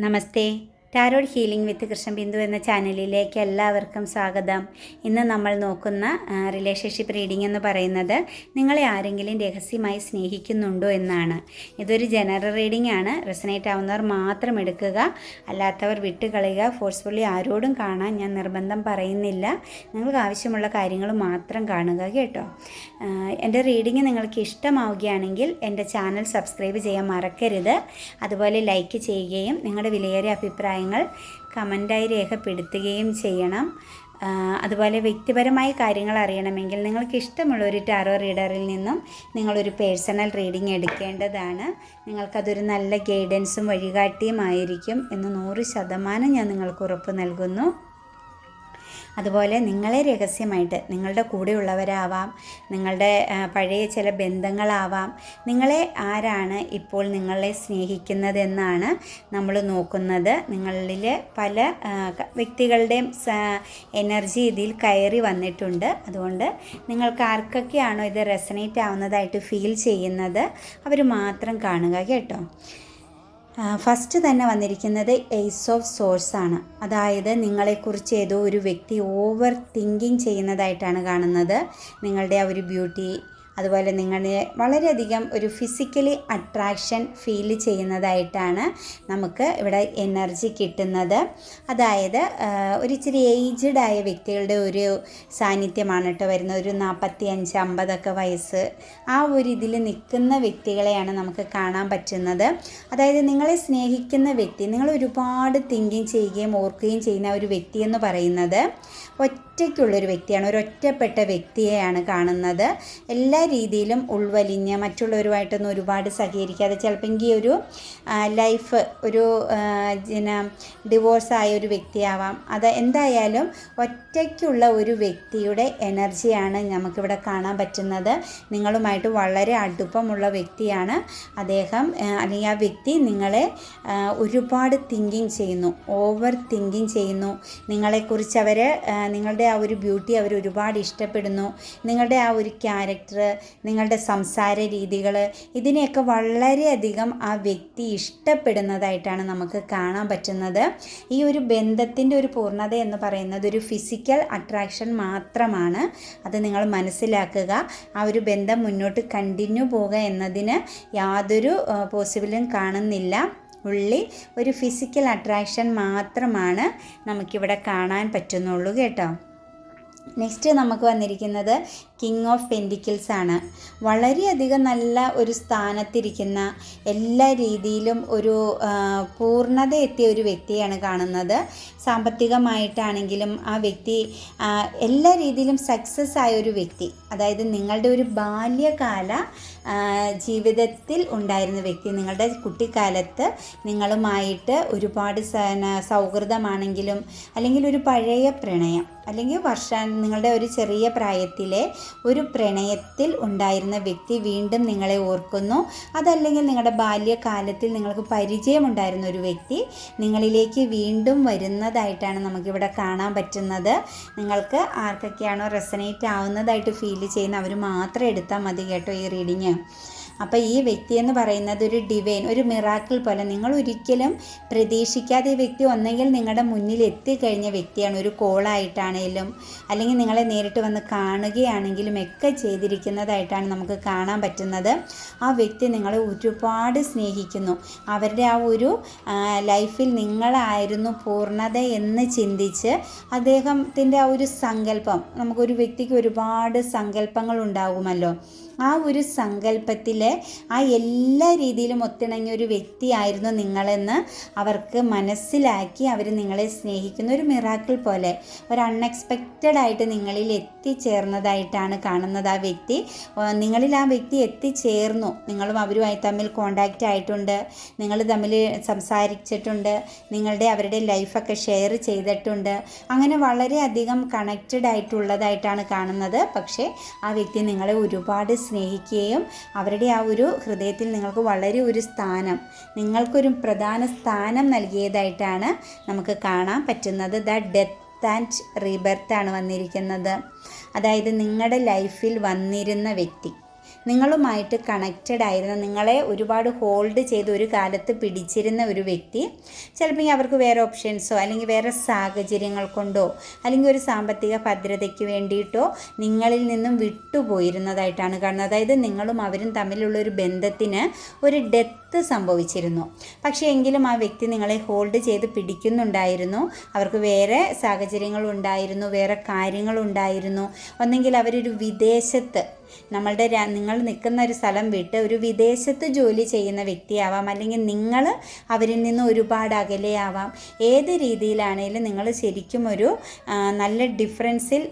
నమస్తే. Tarot healing വിത്ത് കൃഷ്ണബിന്ദു എന്ന ചാനലിലേക്ക് എല്ലാവർക്കും സ്വാഗതം. ഇന്ന് നമ്മൾ നോക്കുന്ന റിലേഷൻഷിപ്പ് റീഡിംഗ് എന്ന് പറയുന്നത് നിങ്ങളെ ആരെങ്കിലും രഹസ്യമായി സ്നേഹിക്കുന്നുണ്ടോ എന്നാണ്. ഇതൊരു ജനറൽ റീഡിംഗ് ആണ്. റെസനേറ്റ് ആവുന്നവർ മാത്രം എടുക്കുക. അല്ലാത്തവർ വിട്ടുകളയുക. ഫോഴ്സ്ഫുള്ളി ആരോടും കാണാൻ ഞാൻ നിർബന്ധം പറയുന്നില്ല. നിങ്ങൾക്ക് ആവശ്യമുള്ള കാര്യങ്ങൾ മാത്രം കാണുക കേട്ടോ. എന്റെ റീഡിംഗ് നിങ്ങൾക്ക് ഇഷ്ടമാവുകയാണെങ്കിൽ എന്റെ ചാനൽ സബ്സ്ക്രൈബ് ചെയ്യാൻ മറക്കരുത്. അതുപോലെ ലൈക്ക് ചെയ്യുകയും നിങ്ങളുടെ വിലയേറിയ അഭിപ്രായങ്ങൾ കമന്റായി രേഖപ്പെടുത്തുകയും ചെയ്യണം. അതുപോലെ വ്യക്തിപരമായ കാര്യങ്ങൾ അറിയണമെങ്കിൽ നിങ്ങൾക്ക് ഇഷ്ടമുള്ള ഒരു ടാറോ റീഡറിൽ നിന്നും നിങ്ങളൊരു പേഴ്സണൽ റീഡിംഗ് എടുക്കേണ്ടതാണ്. നിങ്ങൾക്കതൊരു നല്ല ഗൈഡൻസും വഴികാട്ടിയുമായിരിക്കും എന്ന് നൂറ് ശതമാനം ഞാൻ നിങ്ങൾക്ക് ഉറപ്പ് നൽകുന്നു. അതുപോലെ നിങ്ങളെ രഹസ്യമായിട്ട് നിങ്ങളുടെ കൂടെയുള്ളവരാവാം നിങ്ങളുടെ പഴയ ചില ബന്ധങ്ങളാവാം. നിങ്ങളെ ആരാണ് ഇപ്പോൾ നിങ്ങളെ സ്നേഹിക്കുന്നതെന്നാണ് നമ്മൾ നോക്കുന്നത്. നിങ്ങളിൽ പല വ്യക്തികളുടെയും എനർജി ഇതിൽ കയറി വന്നിട്ടുണ്ട്. അതുകൊണ്ട് നിങ്ങൾക്ക് ആർക്കൊക്കെയാണോ ഇത് റെസനേറ്റ് ആവുന്നതായിട്ട് ഫീൽ ചെയ്യുന്നത് അവർ മാത്രം കാണുക കേട്ടോ. ഫസ്റ്റ് തന്നെ വന്നിരിക്കുന്നത് എയ്സ് ഓഫ് സോഴ്സ് ആണ്. അതായത് നിങ്ങളെക്കുറിച്ച് ഏതോ ഒരു വ്യക്തി ഓവർ തിങ്കിങ് ചെയ്യുന്നതായിട്ടാണ് കാണുന്നത്. നിങ്ങളുടെ ആ ഒരു ബ്യൂട്ടി അതുപോലെ നിങ്ങളെ വളരെയധികം ഒരു ഫിസിക്കലി അട്രാക്ഷൻ ഫീൽ ചെയ്യുന്നതായിട്ടാണ് നമുക്ക് ഇവിടെ എനർജി കിട്ടുന്നത്. അതായത് ഒരു ഇച്ചിരി ഏജ്ഡ് ആയ വ്യക്തികളുടെ ഒരു സാന്നിധ്യമാണ് കേട്ടോ വരുന്നത്. ഒരു നാൽപ്പത്തി അഞ്ച് അമ്പതൊക്കെ വയസ്സ് ആ ഒരു ഇതിൽ നിൽക്കുന്ന വ്യക്തികളെയാണ് നമുക്ക് കാണാൻ പറ്റുന്നത്. അതായത് നിങ്ങളെ സ്നേഹിക്കുന്ന വ്യക്തി നിങ്ങൾ ഒരുപാട് തിങ്കിങ് ചെയ്യുകയും ഓർക്കുകയും ചെയ്യുന്ന ഒരു വ്യക്തി എന്ന് പറയുന്നത് ഒറ്റയ്ക്കുള്ളൊരു വ്യക്തിയാണ്. ഒരു ഒറ്റപ്പെട്ട വ്യക്തിയെയാണ് കാണുന്നത്. എല്ലാ രീതിയിലും ഉൾവലിഞ്ഞ് മറ്റുള്ളവരുമായിട്ടൊന്നും ഒരുപാട് സഹകരിക്കാതെ ചിലപ്പോൾ ഒരു ലൈഫ് ഒരു പിന്നെ ഡിവോഴ്സായ ഒരു വ്യക്തിയാവാം. അത് എന്തായാലും ഒറ്റയ്ക്കുള്ള ഒരു വ്യക്തിയുടെ എനർജിയാണ് നമുക്കിവിടെ കാണാൻ പറ്റുന്നത്. നിങ്ങളുമായിട്ട് വളരെ അടുപ്പമുള്ള വ്യക്തിയാണ് അദ്ദേഹം. അല്ലെങ്കിൽ ആ വ്യക്തി നിങ്ങളെ ഒരുപാട് തിങ്കിങ് ചെയ്യുന്നു ഓവർ തിങ്കിങ് ചെയ്യുന്നു. നിങ്ങളെക്കുറിച്ച് അവർ നിങ്ങളുടെ ആ ഒരു ബ്യൂട്ടി അവർ ഒരുപാട് ഇഷ്ടപ്പെടുന്നു. നിങ്ങളുടെ ആ ഒരു ക്യാരക്ടർ നിങ്ങളുടെ സംസാര രീതികൾ ഇതിനെയൊക്കെ വളരെയധികം ആ വ്യക്തി ഇഷ്ടപ്പെടുന്നതായിട്ടാണ് നമുക്ക് കാണാൻ പറ്റുന്നത്. ഈ ഒരു ബന്ധത്തിന്റെ ഒരു പൂർണത എന്ന് പറയുന്നത് ഒരു ഫിസിക്കൽ അട്രാക്ഷൻ മാത്രമാണ്. അത് നിങ്ങൾ മനസ്സിലാക്കുക. ആ ഒരു ബന്ധം മുന്നോട്ട് കണ്ടിന്യൂ പോകുക എന്നതിന് യാതൊരു പോസിബിളും കാണുന്നില്ല. ഉള്ളി ഒരു ഫിസിക്കൽ അട്രാക്ഷൻ മാത്രമാണ് നമുക്കിവിടെ കാണാൻ പറ്റുന്നുള്ളൂ കേട്ടോ. നെക്സ്റ്റ് നമുക്ക് വന്നിരിക്കുന്നത് കിങ് ഓഫ് പെന്റിക്കിൾസ് ആണ്. വളരെയധികം നല്ല ഒരു സ്ഥാനത്തിരിക്കുന്ന എല്ലാ രീതിയിലും ഒരു പൂർണത എത്തിയ ഒരു വ്യക്തിയാണ് കാണുന്നത്. സാമ്പത്തികമായിട്ടാണെങ്കിലും ആ വ്യക്തി എല്ലാ രീതിയിലും സക്സസ് ആയ ഒരു വ്യക്തി അതായത് നിങ്ങളുടെ ഒരു ബാല്യകാല ജീവിതത്തിൽ ഉണ്ടായിരുന്ന വ്യക്തി നിങ്ങളുടെ കുട്ടിക്കാലത്ത് നിങ്ങളുമായിട്ട് ഒരുപാട് സൗഹൃദമാണെങ്കിലും അല്ലെങ്കിൽ ഒരു പഴയ പ്രണയം അല്ലെങ്കിൽ വർഷ നിങ്ങളുടെ ഒരു ചെറിയ പ്രായത്തിലെ ഒരു പ്രണയത്തിൽ ഉണ്ടായിരുന്ന വ്യക്തി വീണ്ടും നിങ്ങളെ ഓർക്കുന്നു. അതല്ലെങ്കിൽ നിങ്ങളുടെ ബാല്യകാലത്തിൽ നിങ്ങൾക്ക് പരിചയമുണ്ടായിരുന്ന ഒരു വ്യക്തി നിങ്ങളിലേക്ക് വീണ്ടും വരുന്നതായിട്ടാണ് നമുക്കിവിടെ കാണാൻ പറ്റുന്നത്. നിങ്ങൾക്ക് ആർക്കൊക്കെയാണോ റെസനേറ്റ് ആവുന്നതായിട്ട് ഫീൽ ചെയ്യുന്ന അവർ മാത്രം എടുത്താൽ മതി കേട്ടോ ഈ റീഡിങ് അപ്പോൾ ഈ വ്യക്തി എന്ന് പറയുന്നത് ഒരു ഡിവൈൻ ഒരു മിറാക്കിൾ പോലെ. നിങ്ങൾ ഒരിക്കലും പ്രതീക്ഷിക്കാതെ വ്യക്തി ഒന്നെങ്കിൽ നിങ്ങളുടെ മുന്നിൽ എത്തിക്കഴിഞ്ഞ വ്യക്തിയാണ് ഒരു കോളായിട്ടാണേലും അല്ലെങ്കിൽ നിങ്ങളെ നേരിട്ട് വന്ന് കാണുകയാണെങ്കിലും ഒക്കെ ചെയ്തിരിക്കുന്നതായിട്ടാണ് നമുക്ക് കാണാൻ പറ്റുന്നത്. ആ വ്യക്തി നിങ്ങളെ ഒരുപാട് സ്നേഹിക്കുന്നു. അവരുടെ ആ ഒരു ലൈഫിൽ നിങ്ങളായിരുന്നു പൂർണത എന്ന് ചിന്തിച്ച് അദ്ദേഹത്തിന്റെ ആ ഒരു സങ്കല്പം നമുക്കൊരു വ്യക്തിക്ക് ഒരുപാട് സങ്കല്പങ്ങൾ ഉണ്ടാകുമല്ലോ. ആ ഒരു സങ്കല്പത്തിൽ ആ എല്ലാ രീതിയിലും ഒത്തിണങ്ങിയ ഒരു വ്യക്തിയായിരുന്നു നിങ്ങളെന്ന് അവർക്ക് മനസ്സിലാക്കി അവർ നിങ്ങളെ സ്നേഹിക്കുന്ന ഒരു മിറാക്കിൾ പോലെ ഒരു അൺഎക്സ്പെക്റ്റഡ് ആയിട്ട് നിങ്ങളിൽ എത്തിച്ചേർന്നതായിട്ടാണ് കാണുന്നത് ആ വ്യക്തി. നിങ്ങളിൽ ആ വ്യക്തി എത്തിച്ചേർന്നു. നിങ്ങളും അവരുമായി തമ്മിൽ കോണ്ടാക്റ്റ് ആയിട്ടുണ്ട്. നിങ്ങൾ തമ്മിൽ സംസാരിച്ചിട്ടുണ്ട്. നിങ്ങളുടെ അവരുടെ ലൈഫൊക്കെ ഷെയർ ചെയ്തിട്ടുണ്ട്. അങ്ങനെ വളരെയധികം കണക്റ്റഡ് ആയിട്ടുള്ളതായിട്ടാണ് കാണുന്നത്. പക്ഷേ ആ വ്യക്തി നിങ്ങളെ ഒരുപാട് സ്നേഹിക്കുകയും അവരുടെ ആ ഒരു ഹൃദയത്തിൽ നിങ്ങൾക്ക് വളരെ ഒരു സ്ഥാനം നിങ്ങൾക്കൊരു പ്രധാന സ്ഥാനം നൽകിയതായിട്ടാണ് നമുക്ക് കാണാൻ പറ്റുന്നത്. ദ ഡെത്ത് ആൻഡ് റീബർത്ത് ആണ് വന്നിരിക്കുന്നത്. അതായത് നിങ്ങളുടെ ലൈഫിൽ വന്നിരുന്ന വ്യക്തി. നിങ്ങളുമായിട്ട് കണക്റ്റഡ് ആയിരുന്ന നിങ്ങളെ ഒരുപാട് ഹോൾഡ് ചെയ്ത് ഒരു കാലത്ത് പിടിച്ചിരുന്ന ഒരു വ്യക്തി ചിലപ്പോൾ അവർക്ക് വേറെ ഓപ്ഷൻസോ അല്ലെങ്കിൽ വേറെ സാഹചര്യങ്ങൾ കൊണ്ടോ അല്ലെങ്കിൽ ഒരു സാമ്പത്തിക ഭദ്രതയ്ക്ക് വേണ്ടിയിട്ടോ നിങ്ങളിൽ നിന്നും വിട്ടുപോയിരുന്നതായിട്ടാണ് കാണുന്നത്. അതായത് നിങ്ങളും അവരും തമ്മിലുള്ള ഒരു ബന്ധത്തിന് ഒരു ഡെത്ത് സംഭവിച്ചിരുന്നു. പക്ഷേ എങ്കിലും ആ വ്യക്തി നിങ്ങളെ ഹോൾഡ് ചെയ്ത് പിടിക്കുന്നുണ്ടായിരുന്നു. അവർക്ക് വേറെ സാഹചര്യങ്ങളുണ്ടായിരുന്നു വേറെ കാര്യങ്ങളുണ്ടായിരുന്നു ഒന്നെങ്കിൽ അവരൊരു വിദേശത്ത് നമ്മളുടെ നിങ്ങൾ നിൽക്കുന്ന ഒരു സ്ഥലം വിട്ട് ഒരു വിദേശത്ത് ജോലി ചെയ്യുന്ന വ്യക്തിയാവാം. അല്ലെങ്കിൽ നിങ്ങൾ അവരിൽ നിന്ന് ഒരുപാട് അകലെയാവാം. ഏത് രീതിയിലാണെങ്കിലും നിങ്ങൾ ശരിക്കും ഒരു നല്ല ഡിഫറൻസിൽ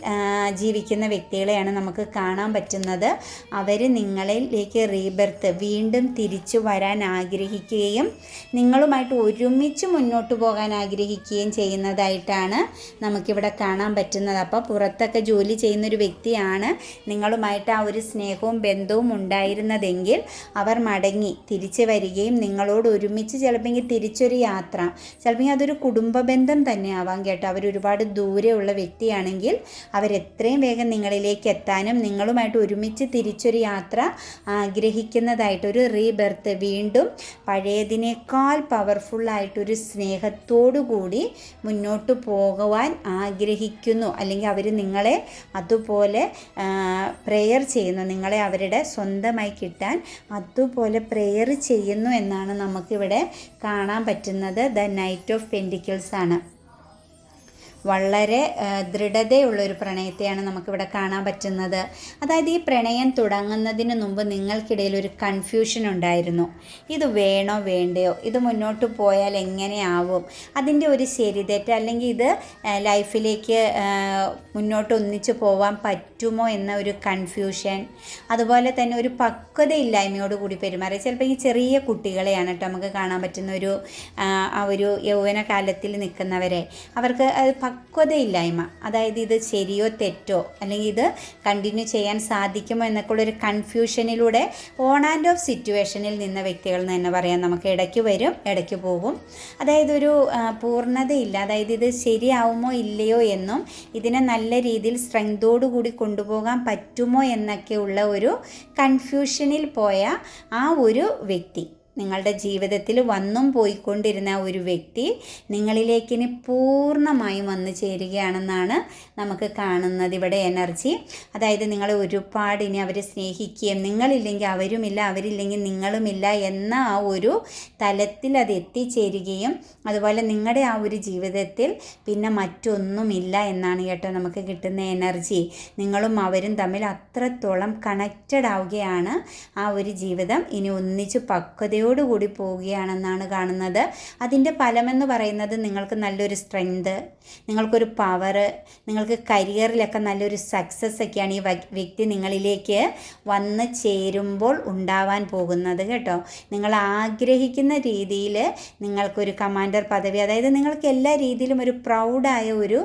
ജീവിക്കുന്ന വ്യക്തികളെയാണ് നമുക്ക് കാണാൻ പറ്റുന്നത്. അവർ നിങ്ങളിലേക്ക് റീബർത്ത് വീണ്ടും തിരിച്ചു വരാൻ ആഗ്രഹിക്കുകയും നിങ്ങളുമായിട്ട് ഒരുമിച്ച് മുന്നോട്ട് പോകാൻ ആഗ്രഹിക്കുകയും ചെയ്യുന്നതായിട്ടാണ് നമുക്കിവിടെ കാണാൻ പറ്റുന്നത്. അപ്പോൾ പുറത്തൊക്കെ ജോലി ചെയ്യുന്നൊരു വ്യക്തിയാണ് നിങ്ങളുമായിട്ട് ആ ഒരു സ്നേഹവും ബന്ധവും ഉണ്ടായിരുന്നതെങ്കിൽ അവർ മടങ്ങി തിരിച്ചു വരികയും നിങ്ങളോട് ഒരുമിച്ച് ചിലപ്പോൾ തിരിച്ചൊരു യാത്ര. ചിലപ്പോൾ അതൊരു കുടുംബ ബന്ധം തന്നെ ആവാം കേട്ടോ. അവർ ഒരുപാട് ദൂരെയുള്ള വ്യക്തിയാണെങ്കിൽ അവരെത്രയും വേഗം നിങ്ങളിലേക്ക് എത്താനും നിങ്ങളുമായിട്ട് ഒരുമിച്ച് തിരിച്ചൊരു യാത്ര ആഗ്രഹിക്കുന്നതായിട്ട് ഒരു റീബർത്ത് വീണ്ടും പഴയതിനേക്കാൾ പവർഫുള്ളായിട്ടൊരു സ്നേഹത്തോടു കൂടി മുന്നോട്ട് പോകുവാൻ ആഗ്രഹിക്കുന്നു. അല്ലെങ്കിൽ അവർ നിങ്ങളെ അതുപോലെ പ്രെയർ ചെയ്യുന്നു. നിങ്ങളെ അവരുടെ സ്വന്തമായി കിട്ടാൻ അതുപോലെ പ്രെയർ ചെയ്യുന്നു എന്നാണ് നമുക്കിവിടെ കാണാൻ പറ്റുന്നത്. ദ നൈറ്റ് ഓഫ് പെന്റിക്കിൾസ് ആണ്. വളരെ ദൃഢതയുള്ളൊരു പ്രണയത്തെയാണ് നമുക്കിവിടെ കാണാൻ പറ്റുന്നത്. അതായത് ഈ പ്രണയം തുടങ്ങുന്നതിന് മുമ്പ് നിങ്ങൾക്കിടയിൽ ഒരു കൺഫ്യൂഷൻ ഉണ്ടായിരുന്നു. ഇത് വേണോ വേണ്ടയോ? ഇത് മുന്നോട്ട് പോയാൽ എങ്ങനെയാവും? അതിന്റെ ഒരു ശരിതെറ്റ് അല്ലെങ്കിൽ ഇത് ലൈഫിലേക്ക് മുന്നോട്ട് ഒന്നിച്ചു പോവാൻ പറ്റുമോ എന്ന ഒരു കൺഫ്യൂഷൻ അതുപോലെ തന്നെ ഒരു പക്വതയില്ലായ്മയോട് കൂടി പെരുമാറി. ചിലപ്പോൾ ഈ ചെറിയ കുട്ടികളെയാണ് കേട്ടോ നമുക്ക് കാണാൻ പറ്റുന്ന ഒരു ആ ഒരു യൗവനകാലത്തിൽ നിൽക്കുന്നവരെ. അവർക്ക് പക്വതയില്ലായ്മ. അതായത് ഇത് ശരിയോ തെറ്റോ അല്ലെങ്കിൽ ഇത് കണ്ടിന്യൂ ചെയ്യാൻ സാധിക്കുമോ എന്നൊക്കെ ഉള്ളൊരു കൺഫ്യൂഷനിലൂടെ ഓൺ ആൻഡ് ഓഫ് സിറ്റുവേഷനിൽ നിന്ന വ്യക്തികൾ എന്ന് തന്നെ പറയാം. നമുക്ക് ഇടയ്ക്ക് വരും ഇടയ്ക്ക് പോകും അതായത് ഒരു പൂർണതയില്ല. അതായത് ഇത് ശരിയാവുമോ ഇല്ലയോ എന്നും ഇതിനെ നല്ല രീതിയിൽ സ്ട്രെങ്തോടുകൂടി കൊണ്ടുപോകാൻ പറ്റുമോ എന്നൊക്കെയുള്ള ഒരു കൺഫ്യൂഷനിൽ പോയ ആ ഒരു വ്യക്തി. നിങ്ങളുടെ ജീവിതത്തിൽ വന്നും പോയിക്കൊണ്ടിരുന്ന ഒരു വ്യക്തി നിങ്ങളിലേക്ക് ഇനി പൂർണമായും വന്നു ചേരുകയാണെന്നാണ് നമുക്ക് കാണുന്നത് ഇവിടെ എനർജി. അതായത് നിങ്ങളെ ഒരുപാട് ഇനി അവരെ സ്നേഹിക്കുകയും നിങ്ങളില്ലെങ്കിൽ അവരുമില്ല അവരില്ലെങ്കിൽ നിങ്ങളുമില്ല എന്ന ആ ഒരു തലത്തിൽ അത് എത്തിച്ചേരുകയും അതുപോലെ നിങ്ങളുടെ ആ ഒരു ജീവിതത്തിൽ പിന്നെ മറ്റൊന്നുമില്ല എന്നാണ് കേട്ടോ നമുക്ക് കിട്ടുന്ന എനർജി. നിങ്ങളും അവരും തമ്മിൽ അത്രത്തോളം കണക്റ്റഡ് ആവുകയാണ് ആ ഒരു ജീവിതം. ഇനി ഒന്നിച്ച് പക്വതയോ കൂടി പോവുകയാണെന്നാണ് കാണുന്നത്. അതിന്റെ ഫലമെന്ന് പറയുന്നത് നിങ്ങൾക്ക് നല്ലൊരു സ്ട്രെങ്ത് നിങ്ങൾക്കൊരു പവർ നിങ്ങൾക്ക് കരിയറിലൊക്കെ നല്ലൊരു സക്സസ് ഒക്കെയാണ് ഈ വ്യക്തി നിങ്ങളിലേക്ക് വന്ന് ചേരുമ്പോൾ ഉണ്ടാവാൻ പോകുന്നത് കേട്ടോ. നിങ്ങൾ ആഗ്രഹിക്കുന്ന രീതിയിൽ നിങ്ങൾക്കൊരു കമാൻഡർ പദവി അതായത് നിങ്ങൾക്ക് എല്ലാ രീതിയിലും ഒരു പ്രൗഡായ ഒരു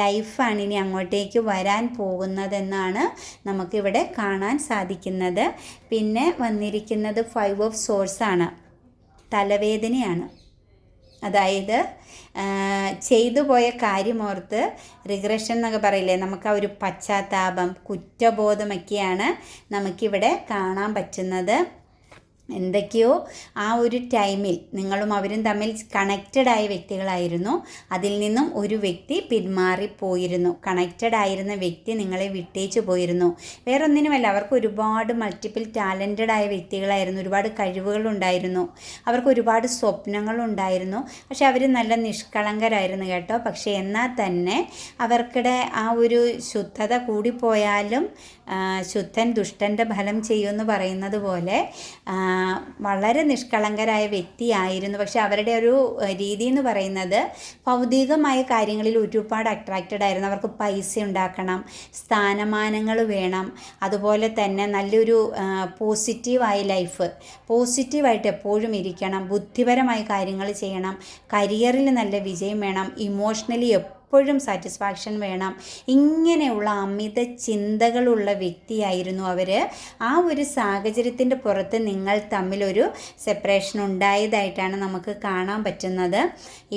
ലൈഫാണ് ഇനി അങ്ങോട്ടേക്ക് വരാൻ പോകുന്നതെന്നാണ് നമുക്കിവിടെ കാണാൻ സാധിക്കുന്നത്. പിന്നെ വന്നിരിക്കുന്നത് ഫൈവ് ഓഫ് സോഴ്സാണ് തലവേദനയാണ്. അതായത് ചെയ്തു പോയ കാര്യമോർത്ത് റിഗ്രഷൻ എന്നൊക്കെ പറയില്ലേ നമുക്ക് ആ ഒരു പശ്ചാത്താപം കുറ്റബോധമൊക്കെയാണ് നമുക്കിവിടെ കാണാൻ പറ്റുന്നത്. എന്തൊക്കെയോ ആ ഒരു ടൈമിൽ നിങ്ങളും അവരും തമ്മിൽ കണക്റ്റഡ് ആയ വ്യക്തികളായിരുന്നു. അതിൽ നിന്നും ഒരു വ്യക്തി പിന്മാറിപ്പോയിരുന്നു കണക്റ്റഡ് ആയിരുന്ന വ്യക്തി നിങ്ങളെ വിട്ടേച്ചു പോയിരുന്നു. വേറൊന്നിനുമല്ല അവർക്ക് ഒരുപാട് മൾട്ടിപ്പിൾ ടാലന്റഡ് ആയ വ്യക്തികളായിരുന്നു. ഒരുപാട് കഴിവുകളുണ്ടായിരുന്നു. അവർക്ക് ഒരുപാട് സ്വപ്നങ്ങളുണ്ടായിരുന്നു. പക്ഷെ അവർ നല്ല നിഷ്കളങ്കരായിരുന്നു കേട്ടോ. പക്ഷേ എന്നാൽ തന്നെ അവർക്കിടെ ആ ഒരു ശുദ്ധത കൂടിപ്പോയാലും ശുദ്ധൻ ദുഷ്ടന്റെ ഫലം ചെയ്യുമെന്ന് പറയുന്നത് പോലെ വളരെ നിഷ്കളങ്കരായ വ്യക്തിയായിരുന്നു. പക്ഷെ അവരുടെ ഒരു രീതി എന്ന് പറയുന്നത് ഭൗതികമായ കാര്യങ്ങളിൽ ഒരുപാട് അട്രാക്റ്റഡ് ആയിരുന്നു. അവർക്ക് പൈസ ഉണ്ടാക്കണം സ്ഥാനമാനങ്ങൾ വേണം അതുപോലെ തന്നെ നല്ലൊരു പോസിറ്റീവായ ലൈഫ് പോസിറ്റീവായിട്ട് എപ്പോഴും ഇരിക്കണം ബുദ്ധിപരമായ കാര്യങ്ങൾ ചെയ്യണം കരിയറിൽ നല്ല വിജയം വേണം ഇമോഷണലി എപ്പോഴും സാറ്റിസ്ഫാക്ഷൻ വേണം. ഇങ്ങനെയുള്ള അമിത ചിന്തകളുള്ള വ്യക്തിയായിരുന്നു അവർ ആ ഒരു സാഹചര്യത്തിന്റെ പുറത്ത് നിങ്ങൾ തമ്മിലൊരു സെപ്പറേഷൻ ഉണ്ടായതായിട്ടാണ് നമുക്ക് കാണാൻ പറ്റുന്നത്.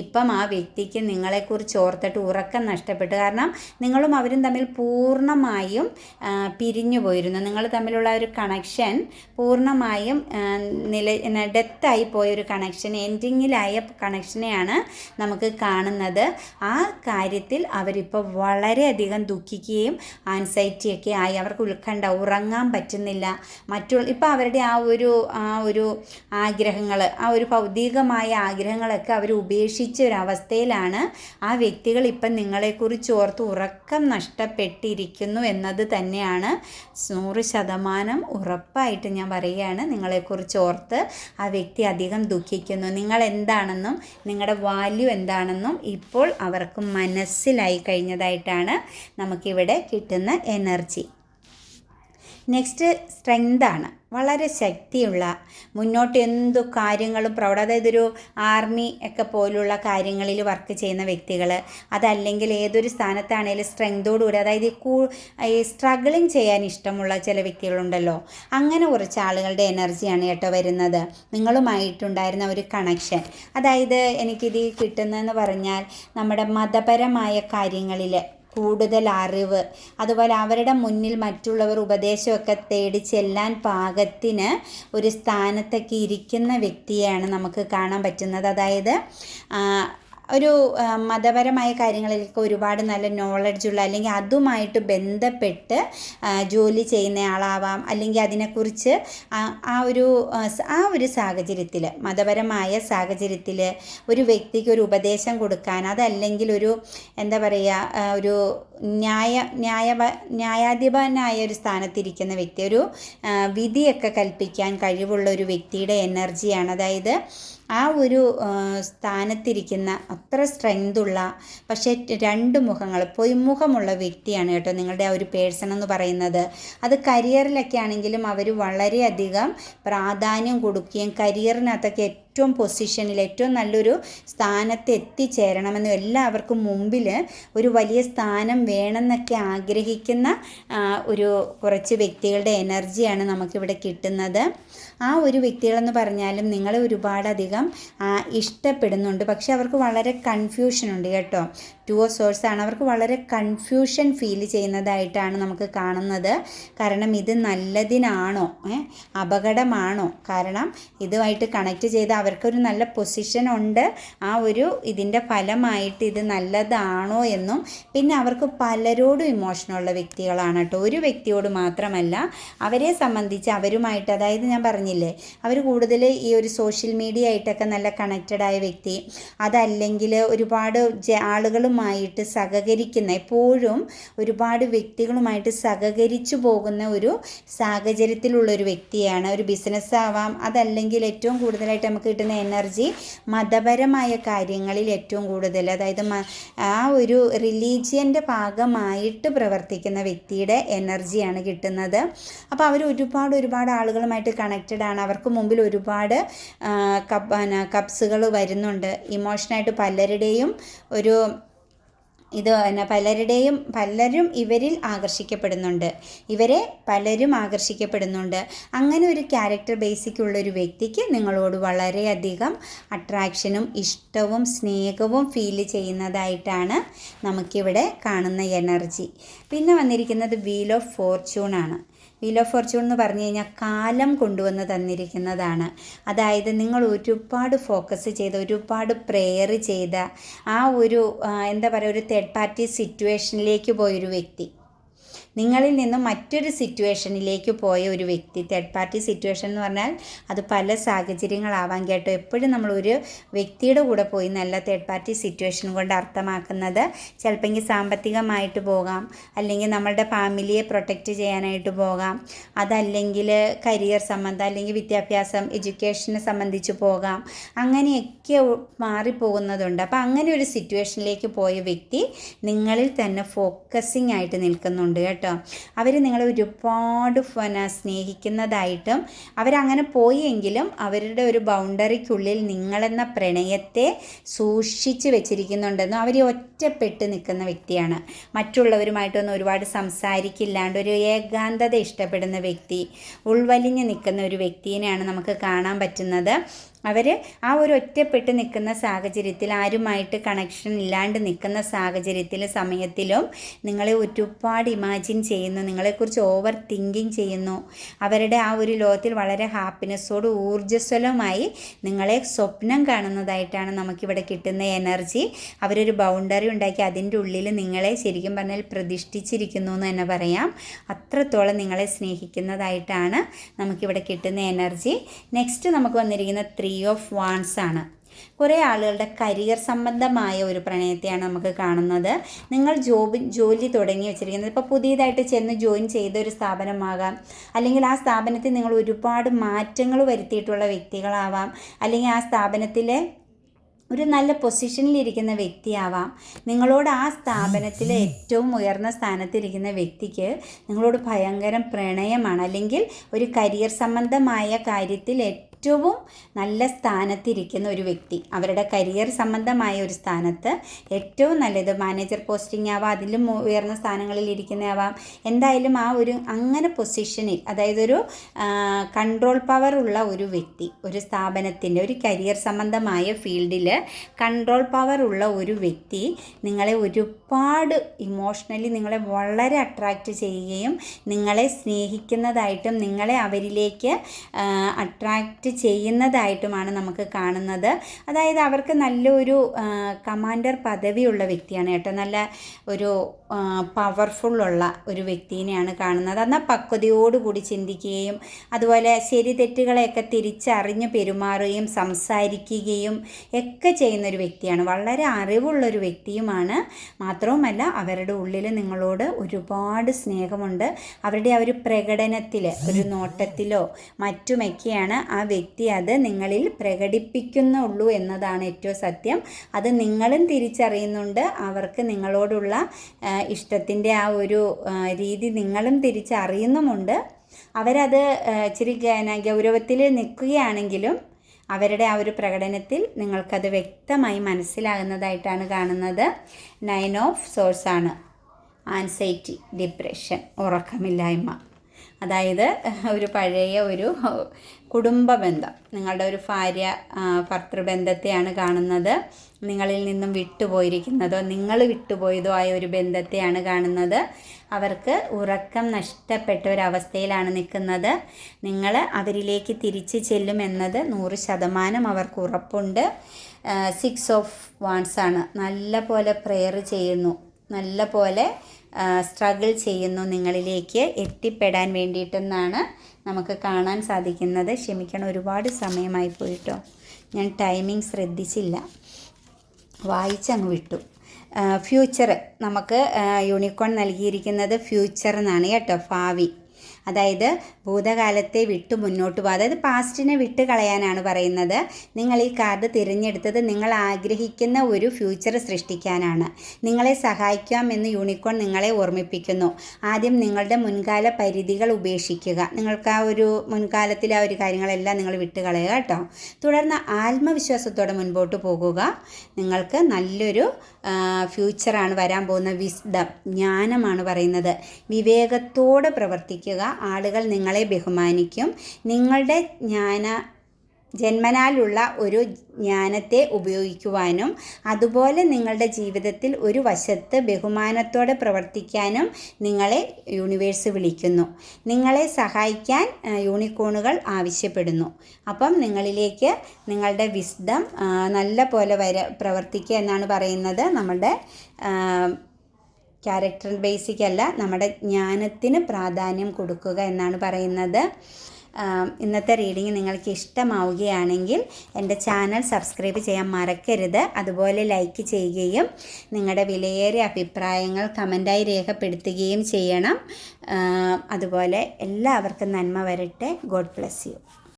ഇപ്പം ആ വ്യക്തിക്ക് നിങ്ങളെക്കുറിച്ച് ഓർത്തിട്ട് ഉറക്കം നഷ്ടപ്പെട്ടു. കാരണം നിങ്ങളും അവരും തമ്മിൽ പൂർണമായും പിരിഞ്ഞു പോയിരുന്നു. നിങ്ങൾ തമ്മിലുള്ള ഒരു കണക്ഷൻ പൂർണമായും നില ഡെത്തായി പോയൊരു കണക്ഷൻ എൻഡിങ്ങിലായ കണക്ഷനെയാണ് നമുക്ക് കാണുന്നത്. ആ കാര്യത്തിൽ അവരിപ്പോൾ വളരെയധികം ദുഃഖിക്കുകയും ആൻസൈറ്റിയൊക്കെ ആയി. അവർക്ക് ഉത്കണ്ഠ ഉറങ്ങാൻ പറ്റുന്നില്ല. മറ്റുള്ള ഇപ്പോൾ അവരുടെ ആ ഒരു ആ ഒരു ആഗ്രഹങ്ങൾ ആ ഒരു ഭൗതികമായ ആഗ്രഹങ്ങളൊക്കെ അവർ ഉപേക്ഷിച്ച ഒരവസ്ഥയിലാണ് ആ വ്യക്തികൾ ഇപ്പം നിങ്ങളെക്കുറിച്ച് ഓർത്ത് ഉറക്കം നഷ്ടപ്പെട്ടിരിക്കുന്നു എന്നത് തന്നെയാണ്. നൂറ് ശതമാനം ഉറപ്പായിട്ട് ഞാൻ പറയുകയാണ്. നിങ്ങളെക്കുറിച്ച് ഓർത്ത് ആ വ്യക്തി അധികം ദുഃഖിക്കുന്നു. നിങ്ങൾ എന്താണെന്നും നിങ്ങളുടെ വാല്യൂ എന്താണെന്നും ഇപ്പോൾ അവർക്ക് മനസ്സിലായി കഴിഞ്ഞതായിട്ടാണ് നമുക്കിവിടെ കിട്ടുന്ന എനർജി. നെക്സ്റ്റ് സ്ട്രെങ്താണ് വളരെ ശക്തിയുള്ള മുന്നോട്ട് എന്തു കാര്യങ്ങളും പ്രൗഢ അതായത് ഒരു ആർമി ഒക്കെ പോലുള്ള കാര്യങ്ങളിൽ വർക്ക് ചെയ്യുന്ന വ്യക്തികൾ അതല്ലെങ്കിൽ ഏതൊരു സ്ഥാനത്താണേലും സ്ട്രെങ്തോടുകൂടി അതായത് ഈ കൂ ഈ സ്ട്രഗിളിങ് ചെയ്യാൻ ഇഷ്ടമുള്ള ചില വ്യക്തികളുണ്ടല്ലോ അങ്ങനെ കുറച്ച് ആളുകളുടെ എനർജിയാണ് കേട്ടോ വരുന്നത്. നിങ്ങളുമായിട്ടുണ്ടായിരുന്ന ഒരു കണക്ഷൻ അതായത് എനിക്കിത് കിട്ടുന്നതെന്ന് പറഞ്ഞാൽ നമ്മുടെ മതപരമായ കാര്യങ്ങളിൽ കൂടുതൽ അറിവ് അതുപോലെ അവരുടെ മുന്നിൽ മറ്റുള്ളവർ ഉപദേശമൊക്കെ തേടി ചെല്ലാൻ പാകത്തിന് ഒരു സ്ഥാനത്തൊക്കെ ഇരിക്കുന്ന വ്യക്തിയാണ് നമുക്ക് കാണാൻ പറ്റുന്നത്. അതായത് ഒരു മതപരമായ കാര്യങ്ങളിലൊക്കെ ഒരുപാട് നല്ല നോളജുള്ള അല്ലെങ്കിൽ അതുമായിട്ട് ബന്ധപ്പെട്ട് ജോലി ചെയ്യുന്ന ആളാവാം അല്ലെങ്കിൽ അതിനെക്കുറിച്ച് ആ ഒരു ആ, ഒരു സാഹചര്യത്തിൽ മതപരമായ സാഹചര്യത്തിൽ ഒരു വ്യക്തിക്ക് ഒരു ഉപദേശം കൊടുക്കാൻ അതല്ലെങ്കിൽ ഒരു എന്താ പറയുക ഒരു ന്യായ ന്യായ ന്യായാധിപനായ ഒരു സ്ഥാനത്തിരിക്കുന്ന വ്യക്തി ഒരു വിധിയൊക്കെ കൽപ്പിക്കാൻ കഴിവുള്ള ഒരു വ്യക്തിയുടെ എനർജിയാണ് അതായത് ആ ഒരു സ്ഥാനത്തിരിക്കുന്ന അത്ര സ്ട്രെങ്തുള്ള പക്ഷേ രണ്ട് മുഖങ്ങൾ പൊയ്മുഖമുള്ള വ്യക്തിയാണ് കേട്ടോ നിങ്ങളുടെ ആ ഒരു പേഴ്സൺ എന്ന് പറയുന്നത്. അത് കരിയറിലൊക്കെ ആണെങ്കിലും അവർ വളരെയധികം പ്രാധാന്യം കൊടുക്കുകയും കരിയറിനകത്തൊക്കെ ഏറ്റവും പൊസിഷനിൽ ഏറ്റവും നല്ലൊരു സ്ഥാനത്ത് എത്തിച്ചേരണമെന്നും എല്ലാവർക്കും മുമ്പിൽ ഒരു വലിയ സ്ഥാനം വേണമെന്നൊക്കെ ആഗ്രഹിക്കുന്ന ഒരു കുറച്ച് വ്യക്തികളുടെ എനർജിയാണ് നമുക്കിവിടെ കിട്ടുന്നത്. ആ ഒരു വ്യക്തികളെന്ന് പറഞ്ഞാലും നിങ്ങളെ ഒരുപാടധികം ഇഷ്ടപ്പെടുന്നുണ്ട്. പക്ഷെ അവർക്ക് വളരെ കൺഫ്യൂഷനുണ്ട് കേട്ടോ. ടു ഓഫ് സോഴ്സ് ആണ്. അവർക്ക് വളരെ കൺഫ്യൂഷൻ ഫീൽ ചെയ്യുന്നതായിട്ടാണ് നമുക്ക് കാണുന്നത്. കാരണം ഇത് നല്ലതിനാണോ? അപകടമാണോ? കാരണം ഇതുമായിട്ട് കണക്ട് ചെയ്ത് അവർക്കൊരു നല്ല പൊസിഷൻ ഉണ്ട്. ആ ഒരു ഇതിന്റെ ഫലമായിട്ട് ഇത് നല്ലതാണോ എന്നും പിന്നെ അവർക്ക് പലരോടും ഇമോഷനുള്ള വ്യക്തികളാണ് കേട്ടോ. ഒരു വ്യക്തിയോട് മാത്രമല്ല അവരെ സംബന്ധിച്ച് അവരുമായിട്ട് അതായത് ഞാൻ പറഞ്ഞില്ലേ അവർ കൂടുതൽ ഈ ഒരു സോഷ്യൽ മീഡിയ ആയിട്ടൊക്കെ നല്ല കണക്റ്റഡ് ആയ വ്യക്തി. അതല്ലെങ്കിൽ ഒരുപാട് ജ- ആളുകളുമായിട്ട് സഹകരിക്കുന്ന എപ്പോഴും ഒരുപാട് വ്യക്തികളുമായിട്ട് സഹകരിച്ചു പോകുന്ന ഒരു സാഹചര്യത്തിലുള്ള ഒരു വ്യക്തിയാണ്. ഒരു ബിസിനസ് ആവാം അതല്ലെങ്കിൽ ഏറ്റവും കൂടുതലായിട്ട് നമുക്ക് കിട്ടുന്ന എനർജി മതപരമായ കാര്യങ്ങളിൽ ഏറ്റവും കൂടുതൽ. അതായത് ആ ഒരു റിലീജിയന്റെ ഭാഗമായിട്ട് പ്രവർത്തിക്കുന്ന വ്യക്തിയുടെ എനർജിയാണ് കിട്ടുന്നത്. അപ്പോൾ അവർ ഒരുപാട് ഒരുപാട് ആളുകളുമായിട്ട് കണക്റ്റഡ് ആണ്. അവർക്ക് മുമ്പിൽ ഒരുപാട് കപ്പ് കപ്സുകൾ വരുന്നുണ്ട്. ഇമോഷനായിട്ട് പലരുടെയും ഒരു ഇത് പിന്നെ പലരുടെയും പലരും ഇവരിൽ ആകർഷിക്കപ്പെടുന്നുണ്ട്. ഇവരെ പലരും ആകർഷിക്കപ്പെടുന്നുണ്ട്. അങ്ങനെ ഒരു ക്യാരക്ടർ ബേസിക്കുള്ള ഒരു വ്യക്തിക്ക് നിങ്ങളോട് വളരെയധികം അട്രാക്ഷനും ഇഷ്ടവും സ്നേഹവും ഫീൽ ചെയ്യുന്നതായിട്ടാണ് നമുക്കിവിടെ കാണുന്ന എനർജി പിന്നെ വന്നിരിക്കുന്നത് വീൽ ഓഫ് ഫോർച്യൂൺ ആണ്. വീൽ ഓഫ് ഫോർച്യൂൺ എന്ന് പറഞ്ഞു കഴിഞ്ഞാൽ കാലം കൊണ്ടുവന്ന് തന്നിരിക്കുന്നതാണ്. അതായത് നിങ്ങൾ ഒരുപാട് ഫോക്കസ് ചെയ്ത് ഒരുപാട് പ്രെയർ ചെയ്ത ആ ഒരു എന്താ പറയുക ഒരു തേർഡ് പാർട്ടി സിറ്റുവേഷനിലേക്ക് പോയൊരു വ്യക്തി. നിങ്ങളിൽ നിന്നും മറ്റൊരു സിറ്റുവേഷനിലേക്ക് പോയ ഒരു വ്യക്തി തേർഡ് പാർട്ടി സിറ്റുവേഷൻ എന്ന് പറഞ്ഞാൽ അത് പല സാഹചര്യങ്ങളാവാൻ കേട്ടോ. എപ്പോഴും നമ്മൾ ഒരു വ്യക്തിയുടെ കൂടെ പോയി നല്ല തേർഡ് പാർട്ടി സിറ്റുവേഷൻ കൊണ്ട് അർത്ഥമാക്കുന്നത് ചിലപ്പോൾ സാമ്പത്തികമായിട്ട് പോകാം അല്ലെങ്കിൽ നമ്മളുടെ ഫാമിലിയെ പ്രൊട്ടക്റ്റ് ചെയ്യാനായിട്ട് പോകാം അതല്ലെങ്കിൽ കരിയർ സംബന്ധം അല്ലെങ്കിൽ വിദ്യാഭ്യാസം എഡ്യൂക്കേഷനെ സംബന്ധിച്ച് പോകാം. അങ്ങനെയൊക്കെ മാറിപ്പോകുന്നതുണ്ട്. അപ്പോൾ അങ്ങനെ ഒരു സിറ്റുവേഷനിലേക്ക് പോയ വ്യക്തി നിങ്ങളിൽ തന്നെ ഫോക്കസിങ് ആയിട്ട് നിൽക്കുന്നുണ്ട് കേട്ടോ. കേട്ടോ. അവർ നിങ്ങളെ ഒരുപാട് പിന്നെ സ്നേഹിക്കുന്നതായിട്ടും അവരങ്ങനെ പോയെങ്കിലും അവരുടെ ഒരു ബൗണ്ടറിക്കുള്ളിൽ നിങ്ങളെന്ന പ്രണയത്തെ സൂക്ഷിച്ച് വെച്ചിരിക്കുന്നുണ്ടെന്നും അവർ ഒറ്റപ്പെട്ട് നിൽക്കുന്ന വ്യക്തിയാണ്. മറ്റുള്ളവരുമായിട്ടൊന്നും ഒരുപാട് സംസാരിക്കില്ലാണ്ട് ഒരു ഏകാന്തത ഇഷ്ടപ്പെടുന്ന വ്യക്തി ഉൾവലിഞ്ഞ് നിൽക്കുന്ന ഒരു വ്യക്തിയെയാണ് നമുക്ക് കാണാൻ പറ്റുന്നത്. അവർ ആ ഒരു ഒറ്റപ്പെട്ട് നിൽക്കുന്ന സാഹചര്യത്തിൽ ആരുമായിട്ട് കണക്ഷൻ ഇല്ലാണ്ട് നിൽക്കുന്ന സാഹചര്യത്തിൽ സമയത്തിലും നിങ്ങളെ ഒരുപാട് ഇമാജിൻ ചെയ്യുന്നു നിങ്ങളെക്കുറിച്ച് ഓവർ തിങ്കിങ് ചെയ്യുന്നു. അവരുടെ ആ ഒരു ലോകത്തിൽ വളരെ ഹാപ്പിനെസ്സോട് ഊർജസ്വലമായി നിങ്ങളെ സ്വപ്നം കാണുന്നതായിട്ടാണ് നമുക്കിവിടെ കിട്ടുന്ന എനർജി അവരൊരു ബൗണ്ടറി ഉണ്ടാക്കി അതിന്റെ ഉള്ളിൽ നിങ്ങളെ ശരിക്കും പറഞ്ഞാൽ പ്രതിഷ്ഠിച്ചിരിക്കുന്നു എന്ന് തന്നെ പറയാം. അത്രത്തോളം നിങ്ങളെ സ്നേഹിക്കുന്നതായിട്ടാണ് നമുക്കിവിടെ കിട്ടുന്ന എനർജി നെക്സ്റ്റ് നമുക്ക് വന്നിരിക്കുന്ന ത്രീ ഓഫ് വാൻസ് ആണ്. കുറേ ആളുകളുടെ കരിയർ സംബന്ധമായ ഒരു പ്രണയത്തെയാണ് നമുക്ക് കാണുന്നത്. നിങ്ങൾ ജോബ് ജോലി തുടങ്ങി വെച്ചിരിക്കുന്നത്. ഇപ്പോൾ പുതിയതായിട്ട് ചെന്ന് ജോയിൻ ചെയ്ത ഒരു സ്ഥാപനമാകാം. അല്ലെങ്കിൽ ആ സ്ഥാപനത്തിൽ നിങ്ങൾ ഒരുപാട് മാറ്റങ്ങൾ വരുത്തിയിട്ടുള്ള വ്യക്തികളാവാം. അല്ലെങ്കിൽ ആ സ്ഥാപനത്തിലെ ഒരു നല്ല പൊസിഷനിലിരിക്കുന്ന വ്യക്തിയാവാം. നിങ്ങളോട് ആ സ്ഥാപനത്തിലെ ഏറ്റവും ഉയർന്ന സ്ഥാനത്തിരിക്കുന്ന വ്യക്തിക്ക് നിങ്ങളോട് ഭയങ്കര പ്രണയമാണ്. അല്ലെങ്കിൽ ഒരു കരിയർ സംബന്ധമായ കാര്യത്തിൽ ഏറ്റവും നല്ല സ്ഥാനത്തിരിക്കുന്ന ഒരു വ്യക്തി. അവരുടെ കരിയർ സംബന്ധമായ ഒരു സ്ഥാനത്ത് ഏറ്റവും നല്ലത് മാനേജർ പോസ്റ്റിംഗ് ആവാം അതിലും ഉയർന്ന സ്ഥാനങ്ങളിൽ ഇരിക്കുന്നതാവാം എന്തായാലും ആ ഒരു അങ്ങനെ പൊസിഷനിൽ അതായത് ഒരു കൺട്രോൾ പവർ ഉള്ള ഒരു വ്യക്തി ഒരു സ്ഥാപനത്തിന്റെ ഒരു കരിയർ സംബന്ധമായ ഫീൽഡിൽ കൺട്രോൾ പവർ ഉള്ള ഒരു വ്യക്തി നിങ്ങളെ ഒരുപാട് ഇമോഷണലി നിങ്ങളെ വളരെ അട്രാക്റ്റ് ചെയ്യുകയും നിങ്ങളെ സ്നേഹിക്കുന്നതായിട്ടും നിങ്ങളെ അവരിലേക്ക് അട്രാക്റ്റ് ചെയ്യുന്നതായിട്ടുമാണ് നമുക്ക് കാണുന്നത്. അതായത് അവർക്ക് നല്ലൊരു കമാൻഡർ പദവിയുള്ള വ്യക്തിയാണ്. കേട്ടോ നല്ല ഒരു പവർഫുള്ളുള്ള ഒരു വ്യക്തിനെയാണ് കാണുന്നത്. എന്നാൽ പക്വതയോടുകൂടി ചിന്തിക്കുകയും അതുപോലെ ശരി തെറ്റുകളെയൊക്കെ തിരിച്ചറിഞ്ഞ് പെരുമാറുകയും സംസാരിക്കുകയും ഒക്കെ ചെയ്യുന്ന ഒരു വ്യക്തിയാണ്. വളരെ അറിവുള്ളൊരു വ്യക്തിയുമാണ്. മാത്രവുമല്ല അവരുടെ ഉള്ളിൽ നിങ്ങളോട് ഒരുപാട് സ്നേഹമുണ്ട്. അവരുടെ ആ ഒരു പ്രകടനത്തിൽ ഒരു നോട്ടത്തിലോ മറ്റുമൊക്കെയാണ് ആ വ്യക്തി അത് നിങ്ങളിൽ പ്രകടിപ്പിക്കുന്നുള്ളൂ എന്നതാണ് ഏറ്റവും സത്യം. അത് നിങ്ങളും തിരിച്ചറിയുന്നുണ്ട്. അവർക്ക് നിങ്ങളോടുള്ള ഇഷ്ടത്തിന്റെ ആ ഒരു രീതി നിങ്ങളും തിരിച്ചറിയുന്നുമുണ്ട്. അവരത് ഇച്ചിരി ഗൗരവത്തിൽ നിൽക്കുകയാണെങ്കിലും അവരുടെ ആ ഒരു പ്രകടനത്തിൽ നിങ്ങൾക്കത് വ്യക്തമായി മനസ്സിലാകുന്നതായിട്ടാണ് കാണുന്നത്. നയൻ ഓഫ് സോഴ്സ് ആണ്. ആൻസൈറ്റി ഡിപ്രഷൻ ഉറക്കമില്ലായ്മ. അതായത് ഒരു പഴയ ഒരു കുടുംബ ബന്ധം നിങ്ങളുടെ ഒരു ഭാര്യ ഭർത്തൃബന്ധത്തെയാണ് കാണുന്നത്. നിങ്ങളിൽ നിന്നും വിട്ടുപോയിരിക്കുന്നതോ നിങ്ങൾ വിട്ടുപോയതോ ആയ ഒരു ബന്ധത്തെയാണ് കാണുന്നത്. അവർക്ക് ഉറക്കം നഷ്ടപ്പെട്ട ഒരവസ്ഥയിലാണ് നിൽക്കുന്നത്. നിങ്ങൾ അവരിലേക്ക് തിരിച്ചു ചെല്ലുമെന്നത് നൂറ് ശതമാനം അവർക്ക് ഉറപ്പുണ്ട്. സിക്സ് ഓഫ് വാൺസ് ആണ്. നല്ല പോലെ പ്രെയർ ചെയ്യുന്നു. നല്ല പോലെ സ്ട്രഗിൾ ചെയ്യുന്നു നിങ്ങളിലേക്ക് എത്തിപ്പെടാൻ വേണ്ടിയിട്ടെന്നാണ് നമുക്ക് കാണാൻ സാധിക്കുന്നത് ക്ഷമിക്കണം ഒരുപാട് സമയമായി പോയിട്ടോ. ഞാൻ ടൈമിംഗ് ശ്രദ്ധിച്ചില്ല. വായിച്ചങ്ങ് വിട്ടു. ഫ്യൂച്ചർ നമുക്ക് യൂണിക്കോൺ നൽകിയിരിക്കുന്നത് ഫ്യൂച്ചർ എന്നാണ് കേട്ടോ ഭാവി. അതായത് ഭൂതകാലത്തെ വിട്ടു മുന്നോട്ട് പോകുക അതായത് പാസ്റ്റിനെ വിട്ട് കളയാനാണ് പറയുന്നത്. നിങ്ങൾ ഈ കാർഡ് തിരഞ്ഞെടുത്തത് നിങ്ങൾ ആഗ്രഹിക്കുന്ന ഒരു ഫ്യൂച്ചർ സൃഷ്ടിക്കാനാണ്. നിങ്ങളെ സഹായിക്കാം എന്ന് യൂണിക്കോൺ നിങ്ങളെ ഓർമ്മിപ്പിക്കുന്നു. ആദ്യം നിങ്ങളുടെ മുൻകാല പരിധികൾ ഉപേക്ഷിക്കുക. നിങ്ങൾക്ക് ആ ഒരു മുൻകാലത്തിലെ ആ ഒരു കാര്യങ്ങളെല്ലാം നിങ്ങൾ വിട്ട് കളയുക കേട്ടോ. തുടർന്ന് ആത്മവിശ്വാസത്തോടെ മുൻപോട്ട് പോകുക. നിങ്ങൾക്ക് നല്ലൊരു ഫ്യൂച്ചറാണ് വരാൻ പോകുന്ന വിസ്ഡം ജ്ഞാനമാണ് പറയുന്നത്. വിവേകത്തോടെ പ്രവർത്തിക്കുക. ആളുകൾ നിങ്ങളെ ബഹുമാനിക്കും. നിങ്ങളുടെ ജ്ഞാന ജന്മനാലുള്ള ഒരു ജ്ഞാനത്തെ ഉപയോഗിക്കുവാനും അതുപോലെ നിങ്ങളുടെ ജീവിതത്തിൽ ഒരു വശത്ത് ബഹുമാനത്തോടെ പ്രവർത്തിക്കാനും നിങ്ങളെ യൂണിവേഴ്സ് വിളിക്കുന്നു. നിങ്ങളെ സഹായിക്കാൻ യൂണിക്കോണുകൾ ആവശ്യപ്പെടുന്നു. അപ്പം നിങ്ങളിലേക്ക് നിങ്ങളുടെ വിസ്ഡം നല്ല പോലെ വര പ്രവർത്തിക്കുക എന്നാണ് പറയുന്നത്. നമ്മുടെ ക്യാരക്ടർ ബേസിക് അല്ല നമ്മുടെ ജ്ഞാനത്തിന് പ്രാധാന്യം കൊടുക്കുക എന്നാണ് പറയുന്നത്. ഇന്നത്തെ റീഡിങ് നിങ്ങൾക്ക് ഇഷ്ടമാവുകയാണെങ്കിൽ എന്റെ ചാനൽ സബ്സ്ക്രൈബ് ചെയ്യാൻ മറക്കരുത്. അതുപോലെ ലൈക്ക് ചെയ്യുകയും നിങ്ങളുടെ വിലയേറിയ അഭിപ്രായങ്ങൾ കമന്റായി രേഖപ്പെടുത്തുകയും ചെയ്യണം. അതുപോലെ എല്ലാവർക്കും നന്മ വരട്ടെ. God bless you.